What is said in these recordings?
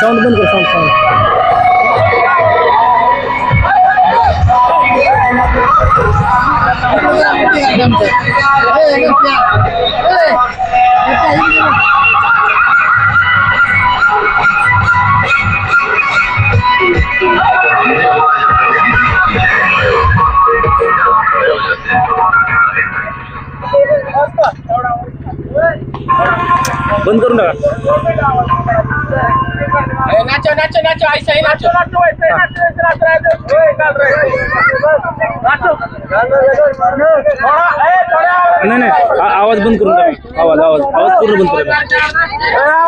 Sound बंद कर sound sound बंद करून टाका. नाचो नाचो नाचो ऐसा ही नाचो. नाही नाही आ- आवाज बंद करून टाका. आवाज आवाज आवाज पूर्ण बंद करा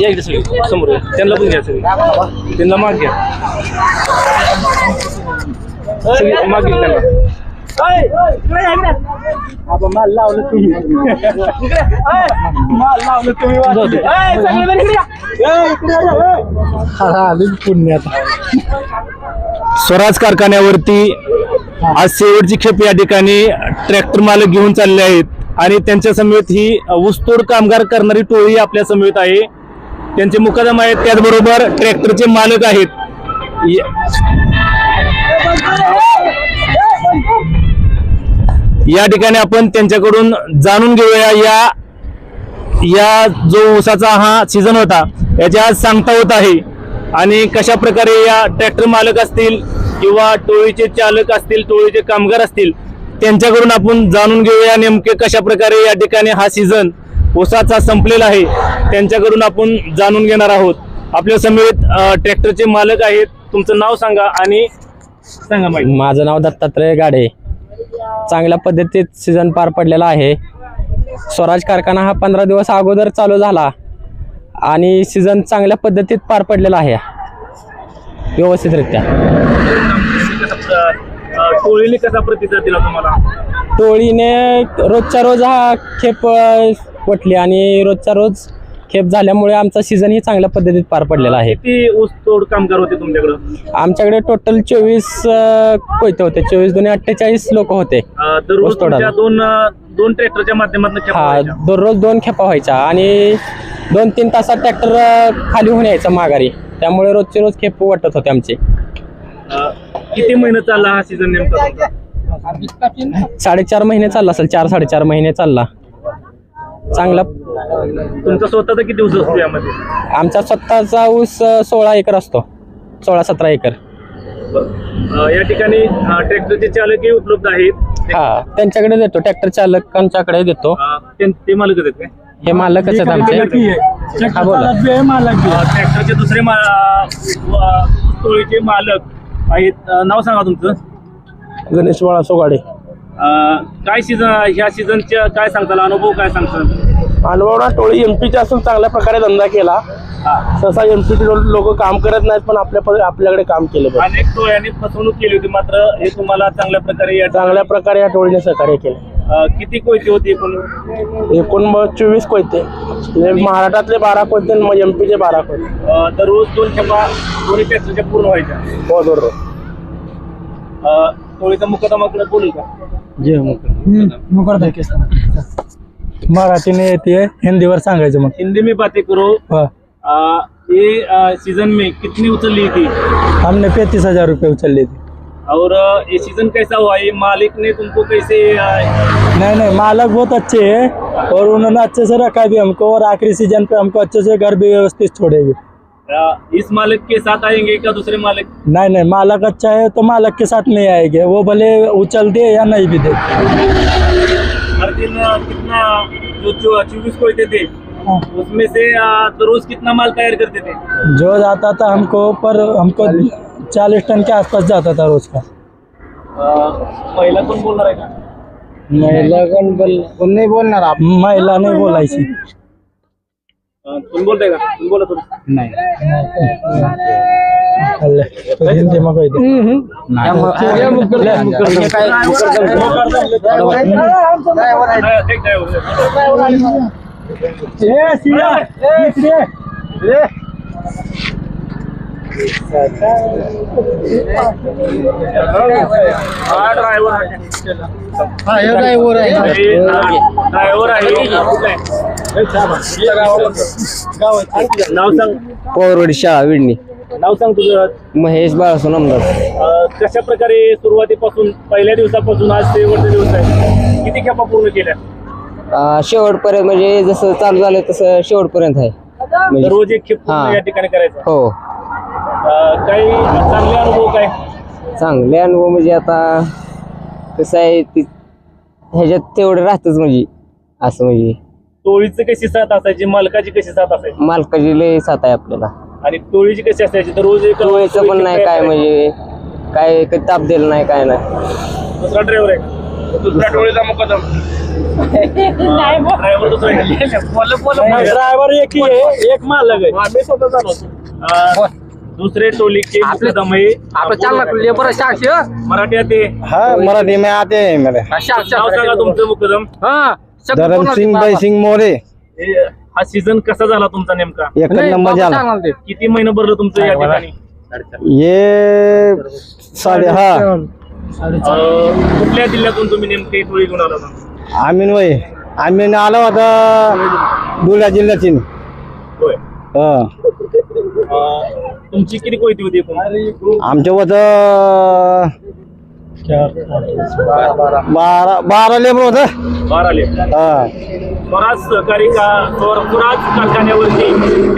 या इकडे सगळे समोर. त्यांना पण घ्या सगळे. त्यांना माग घ्या. सगळे माग घ्या त्यांना. माल लावलं तुम्ही माल लावलं तुम्ही पुण्यात स्वराज कारखान्यावरती आज शेवटची खेप या ठिकाणी ट्रॅक्टर मालक घेऊन चालले आहेत आणि त्यांच्या समेत ही ऊसतोड कामगार करणारी टोळी आपल्या समेत आहे. त्यांचे मुकादम आहेत त्याचबरोबर ट्रॅक्टरचे मालक आहेत. या ठिकाणी आपण त्यांच्याकडून जाणून घेऊया या या जो ऊसाचा हा सीझन होता याच्या आज सांगता होत आहे. आणि कशा प्रकारे या ट्रॅक्टर मालक असतील किंवा टोळीचे चालक असतील टोळीचे कामगार असतील त्यांच्याकडून आपण जाणून घेऊया नेमके कशा प्रकारे या ठिकाणी हा सीझन ऊसाचा संपलेला आहे त्यांच्याकडून आपण जाणून घेणार आहोत. आपल्या समेत ट्रॅक्टरचे मालक आहेत. तुमचं नाव सांगा आणि सांगा माझं नाव दत्तात्रय गाडे. चांगल्या पद्धतीत सीझन पार पडलेला आहे. स्वराज कारखाना हा पंधरा दिवस अगोदर चालू झाला आणि सीझन चांगल्या पद्धतीत पार पडलेला आहे. व्यवस्थितरित्या. टोळीने कसा प्रतिसाद दिला तुम्हाला? टोळीने रोजच्या रोज हा खेप वटली आणि रोजच्या रोज खेप झाल्यामुळे आमचा सीझन ही चांगल्या पद्धतीत पार पडलेला आहे. किती ऊस तोड कामगार होते तुमच्याकडं? आमच्याकडे टोटल चोवीस कोयते होते. चोवीस दोन्ही अठ्ठेचाळीस लोक होते दररोज. तुमच्या दोन अं, दोन ट्रॅक्टरच्या माध्यमातून खेपा हा व्हायच्या. दररोज दोन खेपा व्हायच्या आणि दोन तीन तासात ट्रॅक्टर खाली होऊन यायचा माघारी. त्यामुळे रोजचे रोज खेप वाटत होते आमचे. अं, किती महिने चालला हा सीझन नेमका तुमचा? साडेचार महिने चालला असेल. चार साडेचार महिने चालला. चांगला. तुमचा स्वतःचा किती ऊस असतो यामध्ये? आमचा स्वतःचा ऊस सोळा एकर असतो. सोळा सतरा एकर. अं, या ठिकाणी अं, ट्रॅक्टरचे चालकही उपलब्ध आहेत. हा त्यांच्याकडे देतो. ट्रॅक्टर चालकांच्याकडे देतो. अं, ते- ते मालकच आहेत काय हे मालकच आहेत आमचे. हा बोला. अं, ट्रॅक्टरचे दुसरे मा- अं, व- टोळीचे मालक आहेत. अं, नाव सांगा तुमचं. गणेश बाळा सोगाडे. अं, काय सीझन ह्या सीझनच्या काय सांगताल? अनुभव काय सांगताल? अनुभवना टोळी एमपीच्या असून चांगल्या प्रकारे धंदा केला. सहसा एमपीचे लोक काम करत नाहीत पण आपल्या प- आपल्याकडे काम केलं पाहिजे. अनेक टोळ्यांनी फसवणूक केली होती मात्र हे तुम्हाला चांगल्या प्रकारे या चांगल्या प्रकारे या टोळीने सहकार्य केले. किती कोयती होती एकूण? एकूण मग चोवीस कोयते. म्हणजे महाराष्ट्रातले बारा कोयते आणि मग एमपीचे बारा कोयते. दररोज दोन खेपा दोन्ही ट्रॅक्टरच्या पूर्ण व्हायच्या. हो बरोबर. अं, टोळीचा मुकदमाकडे बोलू का? मराठी नहीं है हिंदी वर सांगायचं मग. हिंदी में बातें करो. हाँ, आ, ये आ, सीज़न में कितनी उछल ली थी हमने पैंतीस हज़ार रुपये उछल ली थी और आ, ये सीज़न कैसा हुआ? ये मालिक ने तुमको कैसे आ, नहीं नहीं मालक बहुत अच्छे हैं और उन्होंने अच्छे से रखा भी हमको और आखिरी सीज़न पे हमको अच्छे से घर भी व्यवस्थित छोड़ेगी। आ, इस मालिक के साथ आएँगे क्या दूसरे मालिक? नहीं नहीं मालक अच्छा है तो मालक के साथ नहीं आएँगे वो भले उछल दे या नहीं भी दे। हर दिन आ, कितना जो जो चौबीस को थे हाँ। उसमें से आ, तो रोज कितना माल तैयार करते थे? जो जाता था हमको पर हमको चालीस टन के आसपास जाता था रोज का। आ, पहिला कोण बोलणार आहे का? महिला कोण नाही बोलणार महिला नाही बोलायची आ, तुम्ही बोलताय का? तुम्ही बोला थोडं? अल्ले, ड्रायव्हर आहे नाव सांग. पौरवडी शाळा विडणी. नाव सांग तुझं. महेश बाळासून आमदार. अं, कशा प्रकारे सुरुवातीपासून पहिल्या दिवसापासून आज शेवटचा दिवस आहे किती खेपा पूर्ण केल्या? अं, शेवटपर्यंत म्हणजे जसं चालू झालं तसं शेवटपर्यंत आहे. म्हणजे रोज एक खेप पूर्ण हा. या ठिकाणी करायचा. हो. अं, काही चांगले अनुभव काय? चांगले अनुभव म्हणजे आता कसं आहे ती ह्याच्यात तेवढं राहतच म्हणजे असं म्हणजे. टोळीची कशी साथ असायची? मालकाची कशी साथ असायची? मालकाची लय साथ आहे आपल्याला. आणि टोळीची कशी असायची? तर रोज एक टोळीचं पण नाही काय म्हणजे काय ताप दिलं नाही काय नाही. दुसरा ड्रायव्हर आहे दुसऱ्या टोळीचा मुकदम ड्रायव्हर दुसरा आहे. ड्रायव्हर एक ही आहे एक मालक आहे. आम्ही स्वतः झालो होतो. अं, दुसरे टोलीचे मुकदम आहे आपलं चालना लेबर साक्षी मराठी हाँ मराठी में आते. हैं मेरे नाव सांगा तुमचं मुकदम. हा धर्म सिंह भाई सिंह मोरे. हे- हा सीझन कसा झाला तुमचा नेमका? एक नंबर झाला. किती महिने भरलं तुमचं या ठिकाणी? ये साडे हा. अं, कुठल्या जिल्ह्यातून तुम्ही नेमके टोळी घेऊन आला होता? आमीन वय. आमीन आला होता धुळ्या जिल्ह्यातील होय. हा. अं, तुमची किती कोयती होती एकूण? आमच्या होत बारा बारा लेबर होत. हा. स्वराज सहकारी का स्वर- स्वराज कारखान्यावरती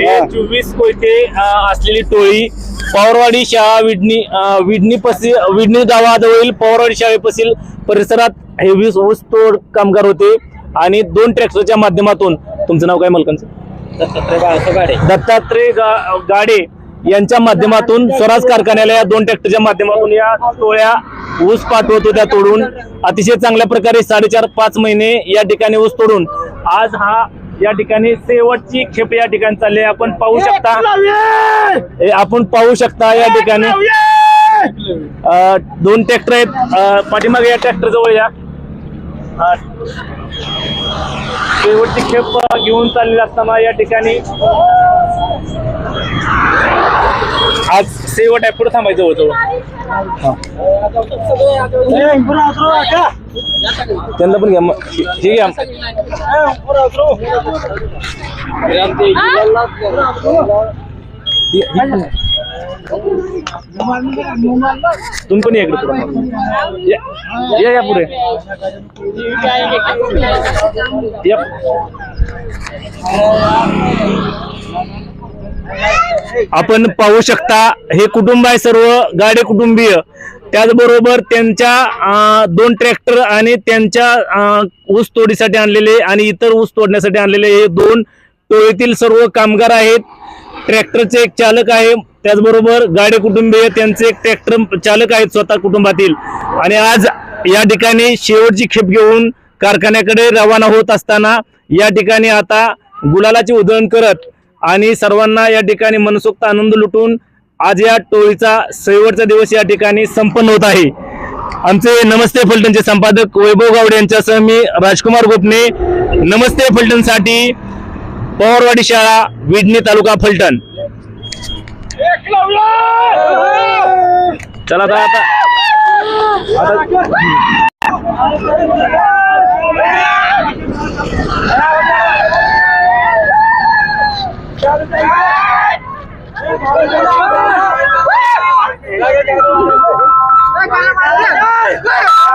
हे. चोवीस कोयते अं, असलेली टोळी पवारवाडी शाळा विडणी अं, विडणी पसी विडणी गावाजवळील पवारवाडी शाळेपाशील परिसरात हे वीस ऊस तोड कामगार होते आणि दोन ट्रॅक्टरच्या माध्यमातून. तुमचं नाव काय मालकांचं? दत्तात्रय गा- गाडे. यांच्या माध्यमातून स्वराज कारखान्याला या दोन ट्रॅक्टरच्या माध्यमातून या टोळ्या ऊस पाठवत होत्या तोडून. अतिशय चांगल्या प्रकारे साडेचार पाच महिने या ठिकाणी ऊस तोडून. आज हा या ठिकाणी शेवटची खेप या ठिकाणी चालली आपण पाहू शकता. आपण पाहू शकता या ठिकाणी. दोन ट्रॅक्टर आहेत. पाठीमागे या ट्रॅक्टर जवळ या. शेवटची खेप घेऊन चाललेली असताना या ठिकाणी. आज शेवट आहे पुढे थांबायचं जवळ त्यांना पण घ्या मग. हे घ्या. पण तुम्ही पण इकडे पुढे. या- या पुढे. या. आपण पाहू शकता हे कुटुंब आहे सर्व गाडे कुटुंबीय. त्याचबरोबर त्यांच्या दोन ट्रॅक्टर आणि त्यांच्या ऊस तोडीसाठी आणलेले आणि इतर ऊस तोडण्यासाठी आणलेले हे दोन टोळीतील सर्व कामगार आहेत. ट्रॅक्टरचे एक चालक आहे. त्याचबरोबर गाडे कुटुंबीय त्यांचे एक ट्रॅक्टर चालक आहेत स्वतः कुटुंबातील. आणि आज या ठिकाणी शेवटची खेप घेऊन कारखान्याकडे रवाना होत असताना या ठिकाणी आता गुलालाची उधळण करत आणि सर्वांना या ठिकाणी मनसोक्त आनंद लुटून आज या टोळीचा शेवटचा दिवस या ठिकाणी संपन्न होत आहे. आमचे नमस्ते फलटणचे संपादक वैभव गावडे यांच्यासह मी राजकुमार गोपने. नमस्ते फलटणसाठी पवारवाडी शाळा विडणी तालुका फलटण. चला आता आता Thank you.